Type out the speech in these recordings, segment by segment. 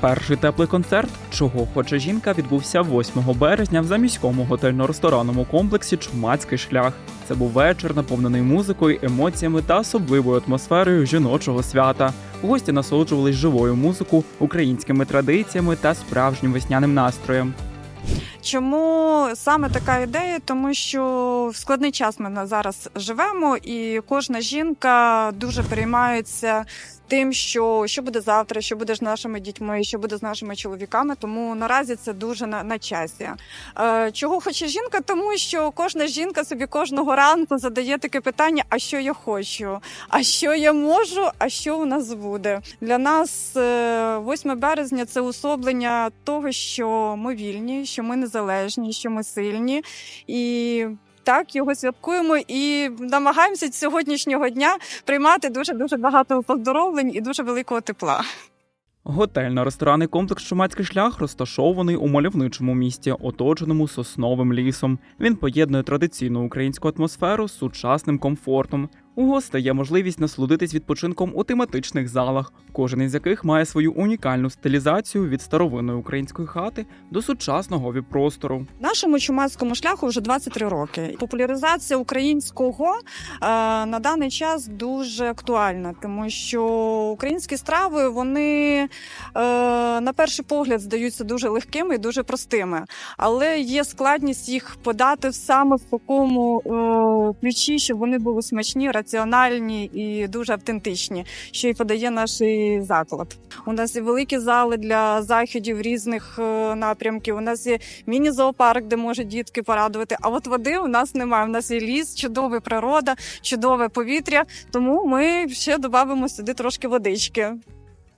Перший теплий концерт Чого хоче жінка відбувся 8 березня в заміському готельно-ресторанному комплексі Чумацький шлях. Це був вечір, наповнений музикою, емоціями та особливою атмосферою жіночого свята. Гості насолоджувались живою музикою, українськими традиціями та справжнім весняним настроєм. Чому саме така ідея? Тому що в складний час ми зараз живемо, і кожна жінка дуже переймається тим, що, що буде завтра, що буде з нашими дітьми, що буде з нашими чоловіками. Тому наразі це дуже на, на часі. Е, чого хоче жінка? Тому що кожна жінка собі кожного ранку задає таке питання: а що я хочу? А що я можу? А що у нас буде? Для нас е, 8 березня це особлення того, що ми вільні, що ми незалежні, що ми сильні і. Так, його святкуємо і намагаємося сьогоднішнього дня приймати дуже дуже багато поздоровлень і дуже великого тепла. Готельно-ресторанний комплекс Шумацький шлях розташований у мальовничому місті, оточеному сосновим лісом. Він поєднує традиційну українську атмосферу з сучасним комфортом. У гостей є можливість насолодитись відпочинком у тематичних залах, кожен із яких має свою унікальну стилізацію від старовинної української хати до сучасного віп-простору. Нашому чумацькому шляху вже 23 роки. Популяризація українського е, на даний час дуже актуальна, тому що українські страви вони е, на перший погляд здаються дуже легкими і дуже простими, але є складність їх подати саме в такому е, ключі, щоб вони були смачні, раціональні і дуже автентичні, що і подає наш заклад. У нас є великі зали для заходів різних е, напрямків. У нас є міні-зоопарк, де можуть дітки порадувати. А от води у нас немає. У нас є ліс, чудова природа, чудове повітря. Тому ми ще додамо сюди трошки водички.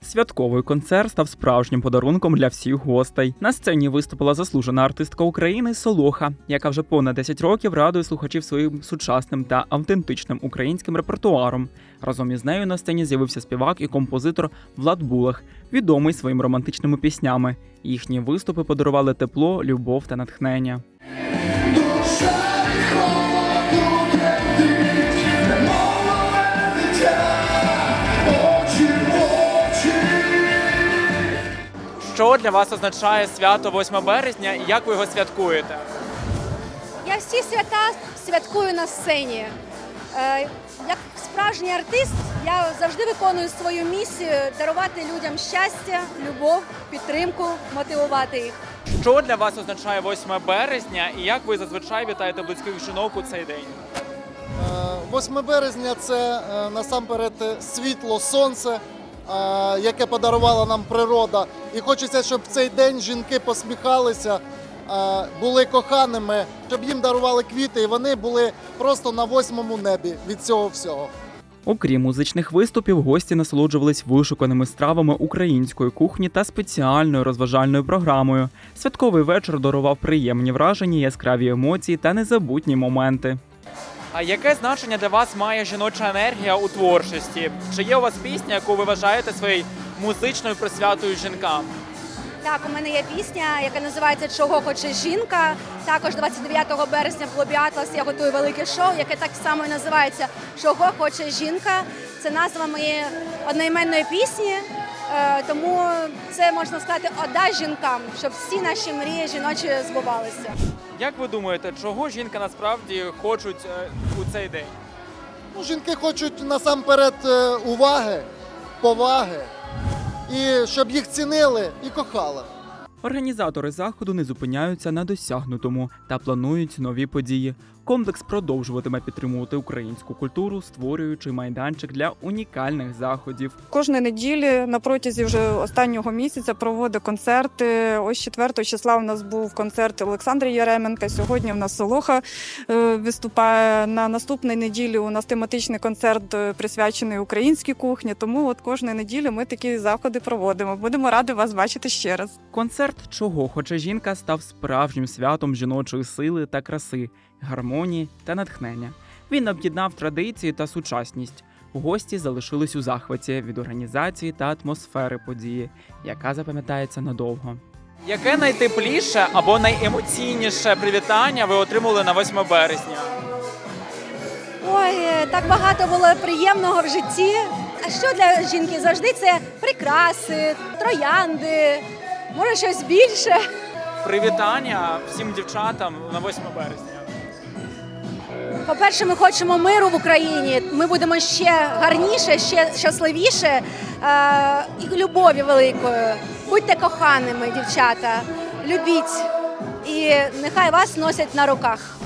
Святковий концерт став справжнім подарунком для всіх гостей. На сцені виступила заслужена артистка України Солоха, яка вже понад 10 років радує слухачів своїм сучасним та автентичним українським репертуаром. Разом із нею на сцені з'явився співак і композитор Влад Булах, відомий своїми романтичними піснями. Їхні виступи подарували тепло, любов та натхнення. Що для вас означає свято 8 березня і як ви його святкуєте? Я всі свята святкую на сцені. Е, Як справжній артист, я завжди виконую свою місію дарувати людям щастя, любов, підтримку, мотивувати їх. Що для вас означає 8 березня і як ви зазвичай вітаєте близьких жінок у цей день? Е, 8 березня це е, насамперед е, світло, сонце, е, яке подарувала нам природа. І хочеться, щоб в цей день жінки посміхалися, були коханими, щоб їм дарували квіти, і вони були просто на восьмому небі від цього всього. Окрім музичних виступів, гості насолоджувались вишуканими стравами української кухні та спеціальною розважальною програмою. Святковий вечір дарував приємні враження, яскраві емоції та незабутні моменти. А яке значення для вас має жіноча енергія у творчості? Чи є у вас пісня, яку ви вважаєте своєю музичною присвятою жінкам? Так, у мене є пісня, яка називається Чого хоче жінка. Також 29 березня в клубі Атлас я готую велике шоу, яке так само і називається Чого хоче жінка. Це назва моєї одноіменної пісні. Е, Тому це можна сказати ода жінкам, щоб всі наші мрії жіночі збувалися. Як ви думаєте, чого жінка насправді хочуть е, у цей день? Ну, жінки хочуть насамперед е, уваги, поваги, і щоб їх цінили і кохали. Організатори заходу не зупиняються на досягнутому та планують нові події. Комплекс продовжуватиме підтримувати українську культуру, створюючи майданчик для унікальних заходів. Кожної неділі на протязі вже останнього місяця проводить концерти. Ось 4 числа у нас був концерт Олександра Яременка. Сьогодні в нас Солоха е, виступає. На наступній неділі у нас тематичний концерт е, присвячений українській кухні. Тому от кожної неділі ми такі заходи проводимо. Будемо раді вас бачити ще раз. Концерт Чого хоче жінка став справжнім святом жіночої сили та краси, гармонії та натхнення. Він об'єднав традиції та сучасність. Гості залишились у захваті від організації та атмосфери події, яка запам'ятається надовго. Яке найтепліше або найемоційніше привітання ви отримали на 8 березня? Ой, е, так багато було приємного в житті. А що для жінки завжди це прикраси, троянди, може щось більше. Привітання всім дівчатам на 8 березня. По-перше, ми хочемо миру в Україні. Ми будемо ще гарніше, ще щасливіше е, і любові великою. Будьте коханими, дівчата, любіть, і нехай вас носять на руках.